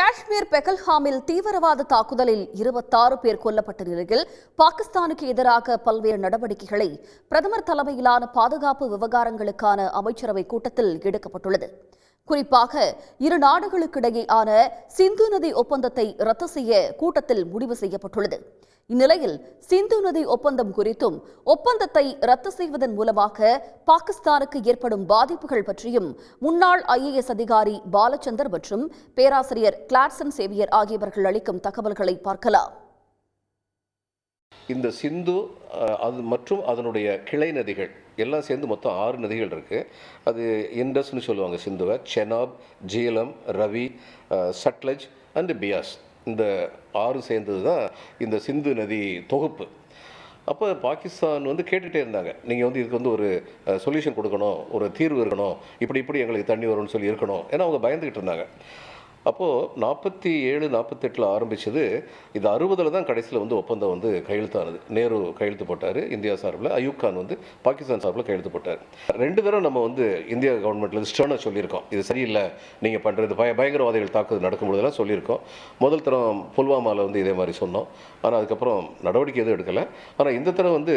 காஷ்மீர் பெகல்ஹாமில் தீவிரவாத தாக்குதலில் இருபத்தாறு பேர் கொல்லப்பட்ட நிலையில் பாகிஸ்தானுக்கு எதிராக பல்வேறு நடவடிக்கைகளை பிரதமர் தலைமையிலான பாதுகாப்பு விவகாரங்களுக்கான அமைச்சரவை கூட்டத்தில் எடுக்கப்பட்டுள்ளது. குறிப்பாக இரு நாடுகளுக்கிடையேயான சிந்து நதி ஒப்பந்தத்தை ரத்து செய்ய கூட்டத்தில் முடிவு செய்யப்பட்டுள்ளது. இந்நிலையில் சிந்து நதி ஒப்பந்தம் குறித்தும் ஒப்பந்தத்தை ரத்து செய்வதன் மூலமாக பாகிஸ்தானுக்கு ஏற்படும் பாதிப்புகள் பற்றியும் முன்னாள் ஐஏஎஸ் அதிகாரி பாலச்சந்தர் மற்றும் பேராசிரியர் கிளாட்சன் சேவியர் ஆகியவர்கள் அளிக்கும் தகவல்களை பார்க்கலாம். இந்த சிந்து அது மற்றும் அதனுடைய கிளை நதிகள் எல்லாம் சேர்ந்து மொத்தம் ஆறு நதிகள் இருக்குது அது இண்டஸ்னு சொல்லுவாங்க சிந்துவை. செனாப் ஜீலம் ரவி சட்லஜ் அண்டு பியாஸ். இந்த ஆறு சேர்ந்தது தான் இந்த சிந்து நதி தொகுப்பு. அப்போ பாகிஸ்தான் வந்து கேட்டுகிட்டே இருந்தாங்க. நீங்கள் வந்து இதுக்கு வந்து ஒரு சொல்யூஷன் கொடுக்கணும் ஒரு தீர்வு இருக்கணும் இப்படி இப்படி எங்களுக்கு தண்ணி வரும்னு சொல்லி இருக்கணும் ஏன்னா அவங்க பயந்துக்கிட்டு இருந்தாங்க. அப்போது நாற்பத்தி ஏழு நாற்பத்தெட்டில் ஆரம்பிச்சது இது அறுபதில் தான் கடைசியில் வந்து ஒப்பந்தம் வந்து கையெழுத்தானது. நேரு கையெழுத்து போட்டார் இந்தியா சார்பில் அயூப் கான் வந்து பாகிஸ்தான் சார்பில் கையெழுத்து போட்டார். ரெண்டு தடவை நம்ம வந்து இந்தியா கவர்மெண்ட்லேருந்து ஸ்டர்னாக சொல்லியிருக்கோம். இது சரியில்லை நீங்கள் பண்ணுறது பய பயங்கரவாதிகள் தாக்குதல் நடக்கும்பொழுதெல்லாம் சொல்லியிருக்கோம். முதல் தரம் புல்வாமாவில் வந்து இதே மாதிரி சொன்னோம். ஆனால் அதுக்கப்புறம் நடவடிக்கை எதுவும் எடுக்கலை. ஆனால் இந்த தடவை வந்து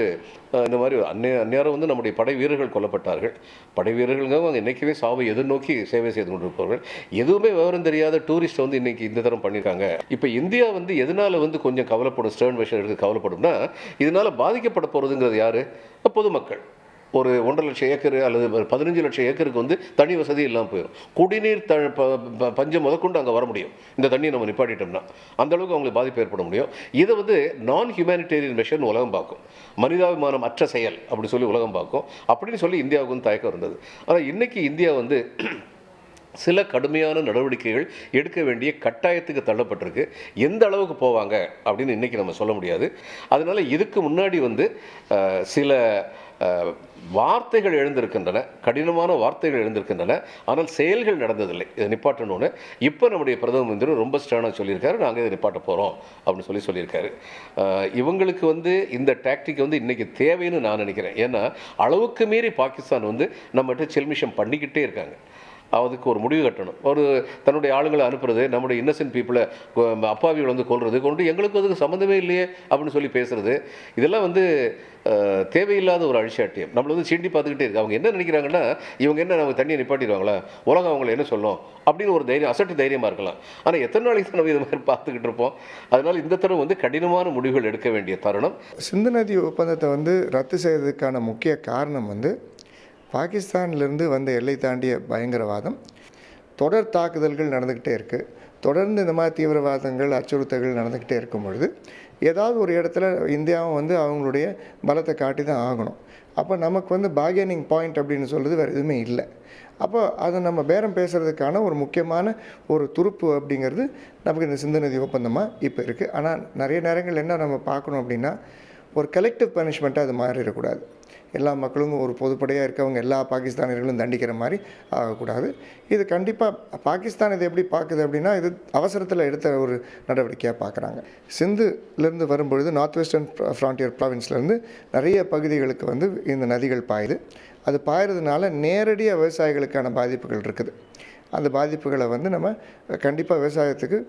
இந்த மாதிரி அந்நே அந்நேரம் வந்து நம்முடைய படை வீரர்கள் கொல்லப்பட்டார்கள். படை வீரர்கள் அவங்க என்றைக்குமே சாவை எதிர்நோக்கி சேவை செய்து கொண்டிருப்பவர்கள். எதுவுமே விவரம் தெரியாத டூரிஸ்ட் வந்து இன்னைக்கு இந்த தரம் பண்ணியிருக்காங்க இப்போ இந்தியா வந்து எதனால வந்து கொஞ்சம் கவலைப்படும் ஸ்டர்ன் விஷயம் எடுத்து கவலைப்படும்னா இதனால பாதிக்கப்பட போகிறதுங்கிறது யாரு? பொதுமக்கள். ஒரு ஒன்றரை லட்சம் ஏக்கர் அல்லது பதினஞ்சு லட்சம் ஏக்கருக்கு வந்து தண்ணி வசதி இல்லாமல் போயிடும் குடிநீர் த ப- ப- பஞ்சம் முதற்கொண்டு அங்கே வர முடியும். இந்த தண்ணியை நம்ம நிப்பாட்டிட்டோம்னா அந்தளவுக்கு அவங்களுக்கு பாதிப்பு ஏற்பட முடியும். இதை வந்து நான் ஹியூமானிட்டேரியன் மிஷன் உலகம் பார்க்கும். மனிதாபிமானம் அற்ற செயல் அப்படின்னு சொல்லி உலகம் பார்க்கும். அப்படின்னு சொல்லி இந்தியாவுக்கு வந்து தயக்கம் இருந்தது. ஆனால் இன்றைக்கி இந்தியா வந்து சில கடுமையான நடவடிக்கைகள் எடுக்க வேண்டிய கட்டாயத்துக்கு தள்ளப்பட்டிருக்கு. எந்த அளவுக்கு போவாங்க அப்படின்னு இன்றைக்கி நம்ம சொல்ல முடியாது. அதனால் இதுக்கு முன்னாடி வந்து சில வார்த்தைகள் எழுந்திருக்கின்றன கடினமான வார்த்தைகள் எழுந்திருக்கின்றன ஆனால் செயல்கள் நடந்ததில்லை. இதை நிப்பாட்டணும்னு இப்போ நம்முடைய பிரதம மந்திரி ரொம்ப ஸ்டேனாக சொல்லியிருக்காரு. நாங்கள் இதை நிப்பாட்ட போகிறோம் அப்படின்னு சொல்லி சொல்லியிருக்காரு. இவங்களுக்கு வந்து இந்த டாக்டிக் வந்து இன்றைக்கி தேவைன்னு நான் நினைக்கிறேன். ஏன்னா அளவுக்கு மீறி பாகிஸ்தான் வந்து நம்மகிட்ட செல்மிஷம் பண்ணிக்கிட்டே இருக்காங்க. அதுக்கு ஒரு முடிவு கட்டணும். ஒரு தன்னுடைய ஆளுங்களை அனுப்புறது நம்முடைய இன்னசென்ட் பீப்புளை அப்பாவிகளை வந்து கொள்வது கொண்டு எங்களுக்கு அதுக்கு சம்மந்தமே இல்லையே அப்படின்னு சொல்லி பேசுறது. இதெல்லாம் வந்து தேவையில்லாத ஒரு அழிச்சாட்டியம். நம்மளை வந்து சீண்டி பார்த்துக்கிட்டே இருக்கு. அவங்க என்ன நினைக்கிறாங்கன்னா இவங்க என்ன நம்ம தண்ணியை நிப்பாட்டிடுவாங்களா? உலகம் அவங்களை என்ன சொல்லும்? அப்படின்னு ஒரு தைரியம் அசட்டு தைரியமாக இருக்கலாம். ஆனால் எத்தனை நாளைக்கு தான் நம்ம இது மாதிரி பார்த்துக்கிட்டு இருப்போம்? அதனால் இந்த தரம் வந்து கடினமான முடிவுகள் எடுக்க வேண்டிய தருணம். சிந்து நதி ஒப்பந்தத்தை வந்து ரத்து செய்வதற்கான முக்கிய காரணம் வந்து பாகிஸ்தான்லேருந்து வந்த எல்லை தாண்டிய பயங்கரவாதம் தொடர் தாக்குதல்கள் நடந்துக்கிட்டே இருக்குது தொடர்ந்து இந்த மாதிரி தீவிரவாதங்கள் அச்சுறுத்தல்கள் நடந்துக்கிட்டே இருக்கும் பொழுது ஏதாவது ஒரு இடத்துல இந்தியாவும் வந்து அவங்களுடைய பலத்தை காட்டி தான் ஆகணும். அப்போ நமக்கு வந்து பார்கெனிங் பாயிண்ட் அப்படின்னு சொல்கிறது வேறு எதுவுமே இல்லை. அப்போ அதை நம்ம பேரம் பேசுகிறதுக்கான ஒரு முக்கியமான ஒரு துருப்பு அப்படிங்கிறது நமக்கு இந்த சிந்து நதி ஒப்பந்தமாக இப்போ இருக்குது ஆனால் நிறைய நேரங்கள் என்ன நம்ம பார்க்கணும் அப்படின்னா ஒரு கலெக்டிவ் பனிஷ்மெண்ட்டாக அது மாறிடக்கூடாது. எல்லா மக்களும் ஒரு பொதுப்படையாக இருக்கவங்க எல்லா பாகிஸ்தானியர்களும் தண்டிக்கிற மாதிரி ஆகக்கூடாது. இது கண்டிப்பாக பாகிஸ்தான் இதை எப்படி பார்க்குது அப்படின்னா இது அவசரத்தில் எடுத்த ஒரு நடவடிக்கையாக பார்க்குறாங்க சிந்துலேருந்து வரும்பொழுது நார்த் வெஸ்டர்ன் ஃப்ரான்டியர் ப்ராவின்ஸ்லேருந்து நிறைய பகுதிகளுக்கு வந்து இந்த நதிகள் பாயுது. அது பாயறதுனால நேரடியாக விவசாயிகளுக்கான பாதிப்புகள் இருக்குது. அந்த பாதிப்புகளை வந்து நம்ம கண்டிப்பாக விவசாயத்துக்கு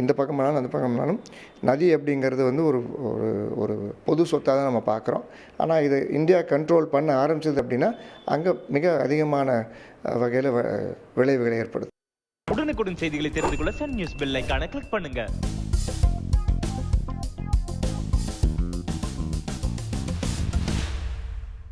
இந்த பக்கம்னாலும் அந்த பக்கம்னாலும் நதி அப்படிங்கிறது வந்து ஒரு ஒரு ஒரு பொது சொத்தாக தான் நம்ம பார்க்குறோம். ஆனால் இதை இந்தியா கண்ட்ரோல் பண்ண ஆரம்பிச்சது அப்படின்னா அங்கே மிக அதிகமான வகையில் விளைவுகள் ஏற்படுது உடனுக்குடன் செய்திகளை தெரிந்து கொள்ள Sun News bell icon click பண்ணுங்கள்